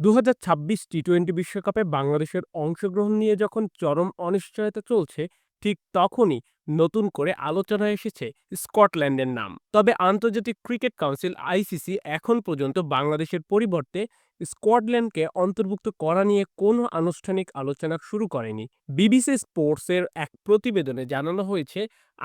দু T twenty বিশ্বকাপে বাংলাদেশের অংশগ্রহণ নিয়ে যখন চরম অনিশ্চয়তা চলছে, ঠিক তখনই নতুন করে আলোচনায় এসেছে স্কটল্যান্ডের নাম। তবে আন্তর্জাতিক ক্রিকেট কাউন্সিল আইসিসি এখন পর্যন্ত বাংলাদেশের পরিবর্তে স্কটল্যান্ডকে অন্তর্ভুক্ত করা নিয়ে কোনো আনুষ্ঠানিক আলোচনা শুরু করেনি। বিবিসি স্পোর্টসের এক প্রতিবেদনে জানানো হয়েছে,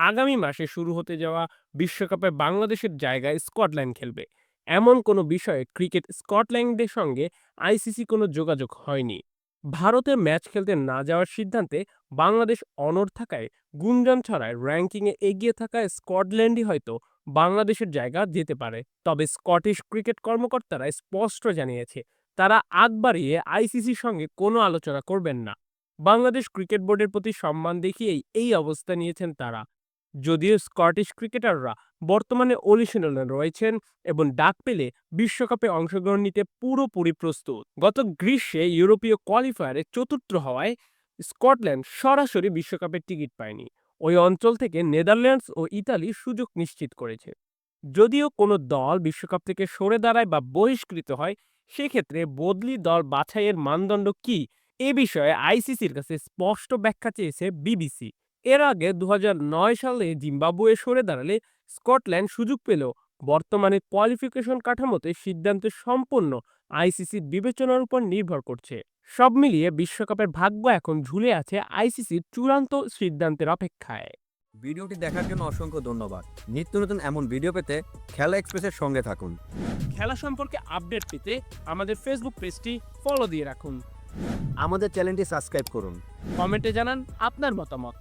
আগামী মাসে শুরু হতে যাওয়া বিশ্বকাপে বাংলাদেশের জায়গায় স্কটল্যান্ড খেলবে। এমন কোনো বিষয়ে ক্রিকেট স্কটল্যান্ডের সঙ্গে আইসিসি কোনো যোগাযোগ হয়নি। ভারতে ম্যাচ খেলতে না যাওয়ার সিদ্ধান্তে বাংলাদেশ অনড় থাকায়, গুঞ্জন ছড়ায়, র্যাঙ্কিংয়ে এগিয়ে থাকায় স্কটল্যান্ডই হয়তো বাংলাদেশের জায়গা যেতে পারে। তবে স্কটিশ ক্রিকেট কর্মকর্তারা স্পষ্ট জানিয়েছে, তারা আগ বাড়িয়ে আইসিসির সঙ্গে কোনো আলোচনা করবেন না। বাংলাদেশ ক্রিকেট বোর্ডের প্রতি সম্মান দেখিয়েই এই অবস্থা নিয়েছেন তারা। যদিও স্কটিশ ক্রিকেটাররা বর্তমানে অনুশীলনে রয়েছেন এবং ডাক পেলে বিশ্বকাপে অংশগ্রহণ নিতে পুরোপুরি প্রস্তুত। গত গ্রীষ্মে ইউরোপীয় কোয়ালিফায়ারে চতুর্থ হওয়ায় স্কটল্যান্ড সরাসরি বিশ্বকাপের টিকিট পায়নি। ওই অঞ্চল থেকে নেদারল্যান্ডস ও ইতালি সুযোগ নিশ্চিত করেছে। যদিও কোনো দল বিশ্বকাপ থেকে সরে দাঁড়ায় বা বহিষ্কৃত হয়, সেক্ষেত্রে বদলি দল বাছাইয়ের মানদণ্ড কি এ বিষয়ে আইসিসির কাছে স্পষ্ট ব্যাখ্যা চেয়েছে বিবিসি। এর আগে দু হাজার নয় সালে জিম্বাবুয়ে সরে দাঁড়ালে স্কটল্যান্ড সুযোগ পেলেও বর্তমানে কোয়ালিফিকেশন কাঠামোতে সিদ্ধান্ত সম্পূর্ণ আইসিসির বিবেচনার উপর নির্ভর করছে। সব মিলিয়ে বিশ্বকাপের ভাগ্য এখন ঝুলে আছে আইসিসির চূড়ান্ত সিদ্ধান্তের অপেক্ষায়। ভিডিওটি দেখার জন্য অসংখ্য ধন্যবাদ। নিত্য নতুন এমন ভিডিও পেতে খেলা এক্সপ্রেসের সঙ্গে থাকুন। খেলা সম্পর্কে আপডেট পেতে আমাদের ফেসবুক পেজটি ফলো দিয়ে রাখুন। আমাদের চ্যানেলটি সাবস্ক্রাইব করুন। কমেন্টে জানান আপনার মতামত।